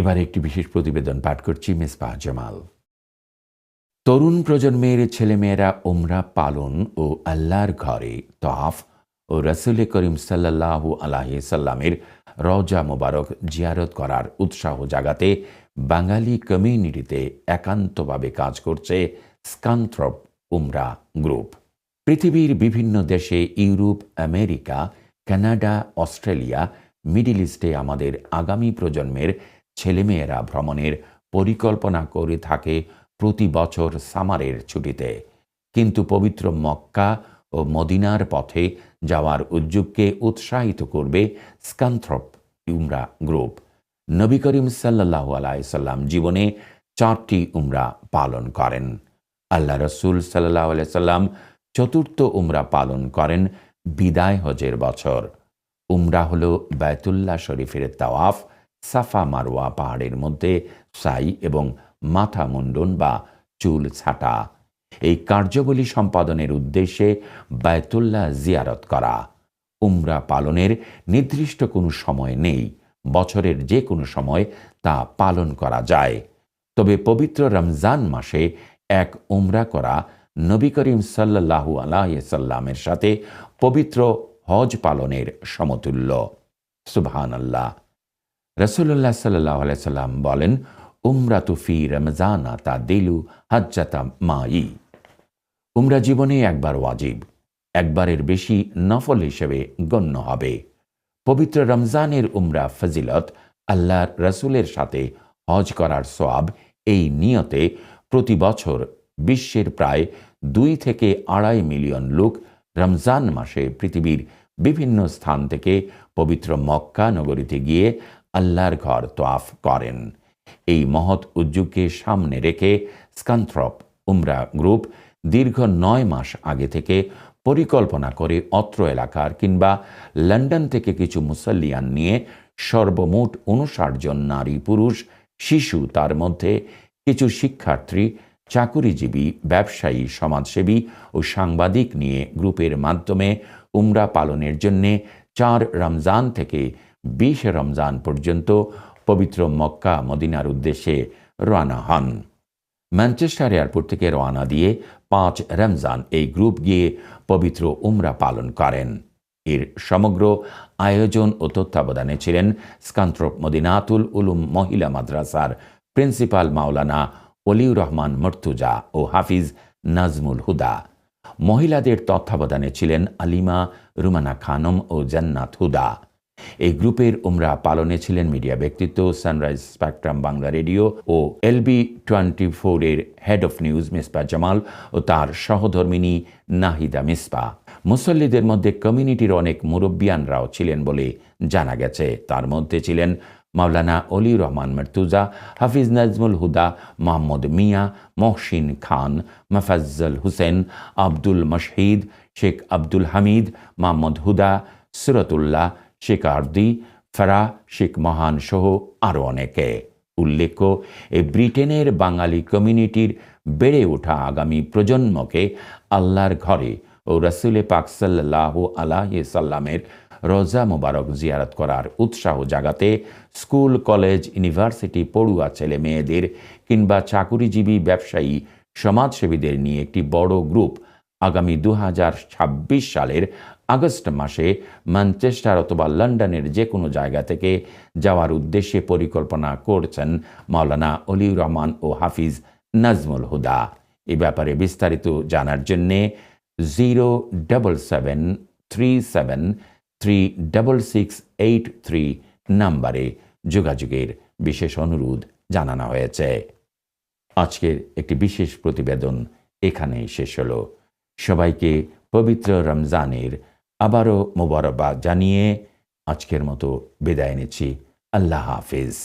এবার একটি বিশেষ প্রতিবেদন পাঠ করছি মেসবা জামাল। তরুণ প্রজন্মের ছেলেমেয়েরা ওমরা পালন ও আল্লাহর ঘরে তহাফ ও রসুল করিম সাল্লাহ আলাহি সাল্লামের রজা মোবারক জিয়ারত করার উৎসাহ জাগাতে বাঙালি কমিউনিটিতে একান্তভাবে কাজ করছে স্কান্থ্রপ উমরা গ্রুপ। পৃথিবীর বিভিন্ন দেশে Europe, America, Canada, Australia, Middle ইস্টে আমাদের আগামী প্রজন্মের ছেলেমেয়েরা ভ্রমণের পরিকল্পনা করে থাকে প্রতি বছর সামারের ছুটিতে। কিন্তু পবিত্র মক্কা ও মদিনার পথে যাওয়ার উদ্যোগকে উৎসাহিত করবে স্কান্থ্রপ উমরা গ্রুপ। নবী করিম সাল্লাহ আলাইসাল্লাম জীবনে চারটি উমরা পালন করেন। আল্লাহ রসুল সাল্লাহ সাল্লাম চতুর্থ উমরা পালন করেন বিদায় হজের বছর। উমরা হল বায়তুল্লাহ শরীফের তাওয়াফ সাফা মারোয়া পাহাড়ের মধ্যে সাই এবং মাথা মুন্ডন বা চুল ছাটা। এই কার্যবলী সম্পাদনের উদ্দেশ্যে বায়তুল্লাহ জিয়ারত করা। উমরা পালনের নির্দিষ্ট কোনো সময় নেই, বছরের যে কোনো সময় তা পালন করা যায়। তবে পবিত্র রমজান মাসে এক উমরা করা নবী করিম সাল্লাহু আলাইসাল্লামের সাথে পবিত্র হজ পালনের সমতুল্য। সুবহান আল্লাহ রসুল্লাহ সাল্লাহ সাল্লাম বলেন উমরা তুফি রমজানা তা দিলু হাজ্জাতা মাই উমরা জীবনে একবার ওয়াজিব, একবারের বেশি নফল হিসেবে গণ্য হবে। পবিত্র রমজানের উমরা ফজিলত আল্লাহর রসুলের সাথে হজ করার সোয়াব এই নিয়তে প্রতি বছর বিশ্বের প্রায় দুই থেকে আড়াই মিলিয়ন লোক রমজান মাসে পৃথিবীর বিভিন্ন স্থান থেকে পবিত্র মক্কা নগরীতে গিয়ে আল্লাহর ঘর তোয়াফ করেন। এই মহৎ উদ্যোগকে সামনে রেখে স্কান্থ্রপ উমরা গ্রুপ দীর্ঘ নয় মাস আগে থেকে পরিকল্পনা করে অত্র এলাকার কিংবা লন্ডন থেকে কিছু মুসল্লিয়ান নিয়ে সর্বমোট উনষাট জন নারী পুরুষ, শিশু, তার মধ্যে কিছু শিক্ষার্থী, চাকুরিজীবী, ব্যবসায়ী, সমাজসেবী ও সাংবাদিক নিয়ে গ্রুপের মাধ্যমে উমরা পালনের জন্যে চার রমজান থেকে বিশ রমজান পর্যন্ত পবিত্র মক্কা মদিনার উদ্দেশ্যে রওনা হন। ম্যানচেস্টার এয়ারপোর্ট থেকে রওনা দিয়ে পাঁচ রমজান এই গ্রুপ গিয়ে পবিত্র উমরা পালন করেন। এর সমগ্র আয়োজন ও তত্ত্বাবধানে ছিলেন স্কান্ত্রপ মদিনাতুল উলুম মহিলা মাদ্রাসার প্রিন্সিপাল মাওলানা অলিউর রহমান মর্তুজা ও হাফিজ নাজমুল হুদা। মহিলাদের তত্ত্বাবধানে ছিলেন আলিমা রুমানা খানম ও জান্নাত হুদা। এই গ্রুপের উমরা পালনে ছিলেন মিডিয়া ব্যক্তিত্ব সানরাইজ স্পেকট্রাম বাংলা রেডিও ও এলবি টোয়েন্টি ফোরের head of news Mispa Jamal ও তার সহধর্মিনী নাহিদা মিসপা। মুসল্লিদের মধ্যে কমিউনিটির অনেক মুরব্বিয়ানরাও ছিলেন বলে জানা গেছে। তার মধ্যে ছিলেন মাওলানা অলি রহমান মর্তুজা, হাফিজ নাজমুল হুদা, মোহাম্মদ মিয়া, মহসিন খান, মফাজ্জল হুসেন, আব্দুল মশহিদ, শেখ আব্দুল হামিদ, মোহাম্মদ হুদা, সুরতুল্লাহ শেখ আরদি, ফেরা শেখ মহান সহ আরও অনেকে। উল্লেখ্য এ ব্রিটেনের বাঙালি কমিউনিটির বেড়ে ওঠা আগামী প্রজন্মকে আল্লাহর ঘরে ও রসুলে পাক সাল্লাহ আলাহ সাল্লামের রোজা মোবারক জিয়ারত করার উৎসাহ জাগাতে স্কুল, কলেজ, ইউনিভার্সিটি, পড়ুয়া ছেলে মেয়েদের কিংবা চাকুরিজীবী ব্যবসায়ী, সমাজসেবীদের নিয়ে একটি বড় গ্রুপ আগামী দু হাজার ছাব্বিশ সালের আগস্ট মাসে ম্যানচেস্টার অথবা লন্ডনের যে কোনো জায়গা থেকে যাওয়ার উদ্দেশ্যে পরিকল্পনা করছেন মাওলানা অলিউর রহমান ও হাফিজ নাজমুল হুদা। এ ব্যাপারে বিস্তারিত জানার জন্যে zero double seven three seven three double six eight three নাম্বারে যোগাযোগের বিশেষ অনুরোধ জানানো হয়েছে। আজকের একটি বিশেষ প্রতিবেদন এখানেই শেষ হলো। সবাইকে পবিত্র রমজানের আবারও মোবারকবাদ জানিয়ে আজকের মতো বিদায় নিচ্ছি। আল্লাহ হাফিজ।